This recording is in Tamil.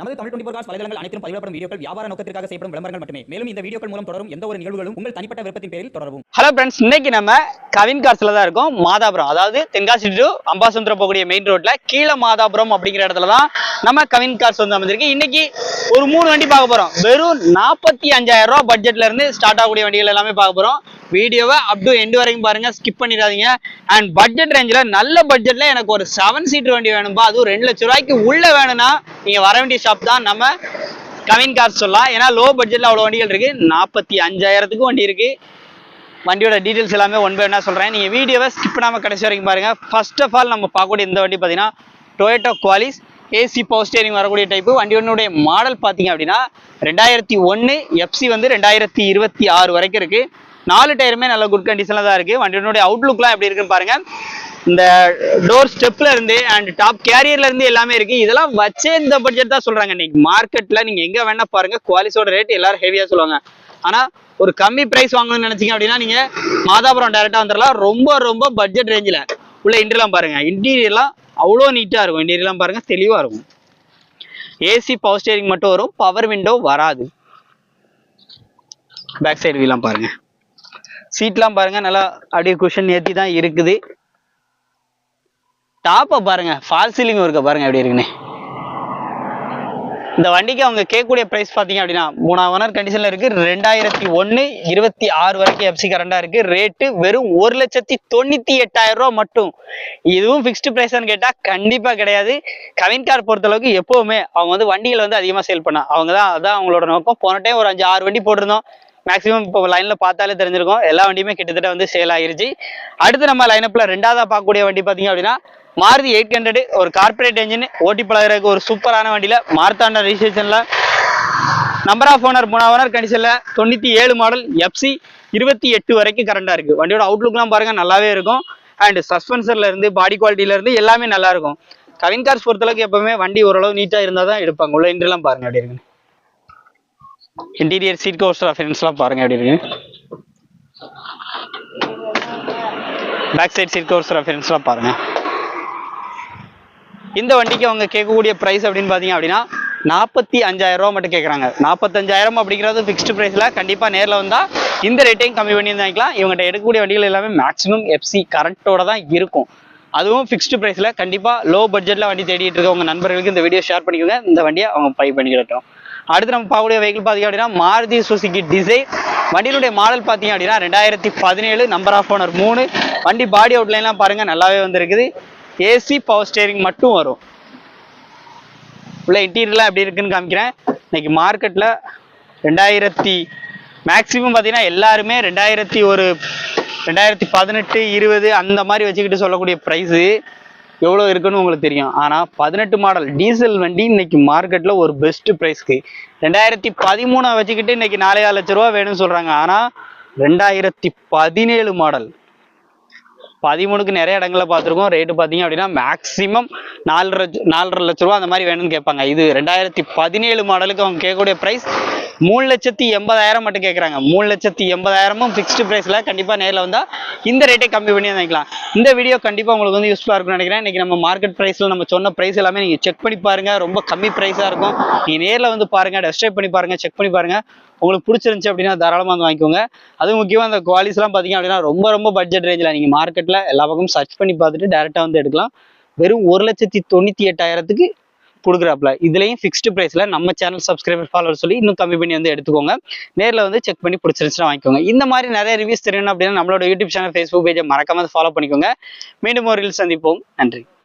நமது தமிழ் டுவெண்டி ஃபோர் காஸ் வலைதளங்கள் அனைத்தும் பதிவிடப்படும் வீடியோக்கள் வியாபார நோக்கத்திற்காக செய்யப்படும் விளம்பரங்கள் மட்டுமே. மேலும் இந்த வீடியோக்கள் மூலம் தொடரும் எந்த ஒரு நிகழ்வுகளும் உங்கள் தனிப்பட்ட விருப்பத்தின் பேரில் தொடரும் ஹலோ ஃப்ரெண்ட்ஸ் இன்னைக்கு நம்ம கவின் கார்ஸ்ல தான் இருக்கோம். மாதாபுரம் அதாவது தென்காசி டு அம்பாசமுத்திரம் போகக்கூடிய மெயின் ரோட்ல கீழே மாதாபுரம் அப்படிங்கிற இடத்துல தான் நம்ம கவின் கார்ஸ் வந்து அமைஞ்சிருக்கு இன்னைக்கு ஒரு மூணு வண்டி பார்க்க போறோம். வெறும் நாற்பத்தி அஞ்சாயிரம் ரூபாய் பட்ஜெட்ல இருந்து ஸ்டார்ட் ஆகக்கூடிய வண்டிகள் எல்லாமே பார்க்க போறோம். வீடியோவை அப் டு எண்டு வரைக்கும் பாருங்க. ஸ்கிப் பண்ணிடாதீங்க. அண்ட் பட்ஜெட் ரேஞ்சில் நல்ல பட்ஜெட்ல எனக்கு ஒரு செவன் சீட்டர் வண்டி வேணும்பா. அதுவும் ரெண்டு லட்ச ரூபாய்க்கு உள்ள வேணும்னா நீங்க வர வேண்டிய ஷாப் தான் நம்ம கவின் கார் சொல்லலாம். ஏன்னா லோ பட்ஜெட்ல அவ்வளோ வண்டிகள் இருக்கு. நாற்பத்தி அஞ்சாயிரத்துக்கும் வண்டி இருக்கு. வண்டியோட டீடைல்ஸ் எல்லாமே ஒன் பை ஒன்னா சொல்றேன். நீங்க வீடியோவை ஸ்கிப் பண்ணாம கடைசி வரைக்கும் பாருங்க. ஃபர்ஸ்ட் ஆஃப் ஆல் நம்ம பார்க்கக்கூடிய இந்த வண்டி பார்த்தீங்கன்னா Toyota Qualis AC power steering வரக்கூடிய டைப்பு வண்டியோடைய மாடல் பார்த்தீங்க அப்படின்னா ரெண்டாயிரத்தி ஒன்று எஃப்சி வந்து ரெண்டாயிரத்தி இருபத்தி ஆறு வரைக்கும் இருக்குது நாலு டயருமே நல்ல குட் கண்டிஷனில் தான் இருக்குது வண்டியினுடைய அவுட்லுக்லாம் எப்படி இருக்குன்னு பாருங்க. இந்த டோர் ஸ்டெப்ல இருந்து அண்ட் டாப் கேரியர்ல இருந்து எல்லாமே இருக்கு. இதெல்லாம் வச்சே இந்த பட்ஜெட் தான் சொல்றாங்க. இன்னைக்கு மார்க்கெட்ல நீங்க எங்க வேணா பாருங்க. குவாலிஸோட ரேட் எல்லாரும் ஹெவியா சொல்லுவாங்க. ஆனா ஒரு கம்மி பிரைஸ் வாங்கணும்னு நினைச்சீங்க அப்படின்னா நீங்க மாதாபுரம் டைரக்டா வந்துடலாம் ரொம்ப ரொம்ப பட்ஜெட் ரேஞ்சில் உள்ள இன்டீரியர்லாம் பாருங்க. இன்டீரியர்லாம் அவ்வளோ நீட்டா இருக்கும். இன்டீரியர்லாம் பாருங்க தெளிவா இருக்கும். ஏசி பவர் ஸ்டேரிங் மட்டும் வரும். பவர் விண்டோ வராது. பேக் சைடு வீலாம் பாருங்க. சீட்லாம் பாருங்க நல்லா அப்படியே குஷன் ஏற்றி தான் இருக்குது டாப்பை பாருங்க ஃபால் சீலிங் இருக்க பாருங்க எப்படி இருக்குன்னு. இந்த வண்டிக்கு அவங்க கேட்கக்கூடிய பிரைஸ் பார்த்தீங்க அப்படின்னா மூணாவது ஓனர் கண்டிஷனில் இருக்கு ரெண்டாயிரத்தி ஒன்று இருபத்தி ஆறு வரைக்கும் எஃப்சி கரண்டா இருக்கு. ரேட்டு வெறும் ஒரு லட்சத்தி தொண்ணூத்தி எட்டாயிரம் ரூபா மட்டும். இதுவும் ஃபிக்ஸ்டு ப்ரைஸ்னு கேட்டால் கண்டிப்பாக கிடையாது. கவின் கார் பொறுத்தளவுக்கு எப்பவுமே அவங்க வந்து வண்டிகளை வந்து அதிகமாக சேல் பண்ண. அவங்க தான் அதான் அவங்களோட நோக்கம். போன டைம் ஒரு அஞ்சு ஆறு வண்டி போட்டிருந்தோம். மேக்ஸிமம் இப்போ லைனில் பார்த்தாலே தெரிஞ்சிருக்கும். எல்லா வண்டியுமே கிட்டத்தட்ட வந்து சேல் ஆயிருச்சு. அடுத்து நம்ம லைனப்ல ரெண்டாவதாக பார்க்கக்கூடிய வண்டி பார்த்தீங்க அப்படின்னா மாருதி எயிட் ஹண்ட்ரட் ஒரு கார்பரேட் என்ஜின் ஓட்டி பழகிறதுக்கு ஒரு சூப்பரான வண்டியில மார்த்தாண்ட ரிஜிஸ்ட்ரேஷனில் நம்பர் ஆஃப் ஓனர் மூணா ஓனர் கண்டிஷனில் தொண்ணூத்தி ஏழு மாடல் எஃப்சி இருபத்தி எட்டு வரைக்கும் கரண்டாக இருக்கு. வண்டியோட அவுட்லுக்லாம் பாருங்க நல்லாவே இருக்கும். அண்ட் சஸ்பென்சர்ல இருந்து பாடி குவாலிட்டியிலேருந்து எல்லாமே நல்லா இருக்கும். கவின் கார்ஸ் பொறுத்தளவுக்கு எப்பவுமே வண்டி ஓரளவு நீட்டாக இருந்தால் தான் எடுப்பாங்க. உள்ள இன்ட்ரெலாம் பாருங்க அப்படி இருக்குன்னு. இன்டீரியர் சீட் கோஸ்டர் ஃப்ரெண்ட்ஸ்லாம் பாருங்க எப்படி இருக்கு. பேக் சைட் சீட் கோஸ்டர் ஃப்ரெண்ட்ஸ்லாம் பாருங்கள் இந்த வண்டிக்கு அவங்க கேட்கக்கூடிய ப்ரைஸ் அப்படின்னு பார்த்தீங்க அப்படின்னா நாற்பத்தி அஞ்சாயிரம் ரூபா மட்டும் கேட்குறாங்க. நாற்பத்தஞ்சாயிரம் அப்படிங்கிறது ஃபிக்ஸ்டு ப்ரைஸில் கண்டிப்பாக நேரில் வந்தால் இந்த ரேட்டையும் கம்மி பண்ணி வாங்கிக்கலாம். இவங்ககிட்ட எடுக்கக்கூடிய வண்டிகள் எல்லாமே மேக்ஸிமம் எஃப்சி கரண்ட்டோட தான் இருக்கும். அதுவும் ஃபிக்ஸ்டு ப்ரைஸில் கண்டிப்பாக லோ பட்ஜெட்டில் வண்டி தேடிட்டு இருக்க உங்கள் நண்பர்களுக்கு இந்த வீடியோ ஷேர் பண்ணிக்கோங்க. இந்த வண்டியை அவங்க பை பண்ணிக்கிட்டோம் அடுத்து நம்ம பார்க்கக்கூடிய வெஹிக்கிள் பார்த்தீங்க அப்படின்னா மாருதி சுசுகி டிசைர் வண்டியினுடைய மாடல் பார்த்தீங்க அப்படின்னா ரெண்டாயிரத்தி பதினேழு நம்பர் ஆஃப் ஓனர் மூணு. வண்டி பாடி அவுட்லைன்லாம் பாருங்கள் நல்லாவே வந்திருக்குது. ஏசி பவர் ஸ்டேரிங் மட்டும் வரும். உள்ள இன்டீரியர்லாம் எப்படி இருக்குன்னு காமிக்கிறேன். இன்னைக்கு மார்க்கெட்டில் ரெண்டாயிரத்தி மேக்ஸிமம் பார்த்தீங்கன்னா எல்லாருமே ரெண்டாயிரத்தி ஒரு ரெண்டாயிரத்தி பதினெட்டு இருபது அந்த மாதிரி வச்சுக்கிட்டு சொல்லக்கூடிய ப்ரைஸு எவ்வளோ இருக்குன்னு உங்களுக்கு தெரியும். ஆனால் பதினெட்டு மாடல் டீசல் வண்டி இன்னைக்கு மார்க்கெட்டில் ஒரு பெஸ்ட் ப்ரைஸ்க்கு ரெண்டாயிரத்தி பதிமூணை வச்சுக்கிட்டு இன்னைக்கு நாலே லட்ச ரூபா வேணும்னு சொல்கிறாங்க ஆனால் ரெண்டாயிரத்தி பதினேழு மாடல் பதிமூணுக்கு நிறைய இடங்களில் பார்த்துருக்கோம். ரேட்டு பார்த்தீங்க அப்படின்னா மேக்ஸிமம் நாலரை நாலரை லட்ச ரூபா அந்த மாதிரி வேணும்னு கேட்பாங்க. இது ரெண்டாயிரத்தி பதினேழு மாடலுக்கு அவங்க கேட்கக்கூடிய ப்ரைஸ் மூணு லட்சத்தி எண்பதாயிரம் மட்டும் கேட்குறாங்க மூணு லட்சத்தி எண்பதாயிரமும் ஃபிக்ஸ்டு ப்ரைஸில் கண்டிப்பாக நேரில் வந்தால் இந்த ரேட்டை கம்மி பண்ணி வாங்கிக்கலாம். இந்த வீடியோ கண்டிப்பாக உங்களுக்கு வந்து யூஸ்ஃபுல்லாக இருக்கும்னு நினைக்கிறேன். இன்றைக்கி நம்ம மார்க்கெட் ப்ரைஸில் நம்ம சொன்ன ப்ரைஸ் எல்லாமே நீங்கள் செக் பண்ணி பாருங்கள் ரொம்ப கம்மி ப்ரைஸாக இருக்கும். நீங்கள் நேரில் வந்து பாருங்கள் டெஸ்ட் பண்ணி பாருங்கள் செக் பண்ணி பாருங்கள் உங்களுக்கு பிடிச்சிருந்துச்சி அப்படின்னா தாராளமாக வந்து வாங்கிக்கோங்க. அதுவும் முக்கியமாக அந்த குவாலிஸ்லாம் பார்த்தீங்க அப்படின்னா ரொம்ப ரொம்ப பட்ஜெட் ரேஞ்சில் நீங்கள் மார்க்கெட்டில் எல்லா பக்கமும் சர்ச் பண்ணி பார்த்துட்டு டேரெக்டாக வந்து எடுக்கலாம். வெறும் ஒரு லட்சத்தி தொண்ணூற்றி எட்டாயிரத்துக்கு கொடுக்குறாப்ல. இதுலயும் ஃபிக்ஸ்டு ப்ரைஸில் நம்ம சேனல் சப்ஸ்கிரைபர் ஃபாலோவர் சொல்லி இன்னும் கம்மி பண்ணி வந்து எடுத்துக்கோங்க. நேரில் வந்து செக் பண்ணி பிடிச்சிருச்சுன்னா வாங்கிக்கோங்க. இந்த மாதிரி நிறைய ரிவ்யூஸ் தெரியணும் அப்படின்னா நம்மளோட யூடியூப் சேனல் ஃபேஸ்புக் பேஜை மறக்காம ஃபாலோ பண்ணிக்கோங்க. மீண்டும் ஒரு reel சந்திப்போம். நன்றி.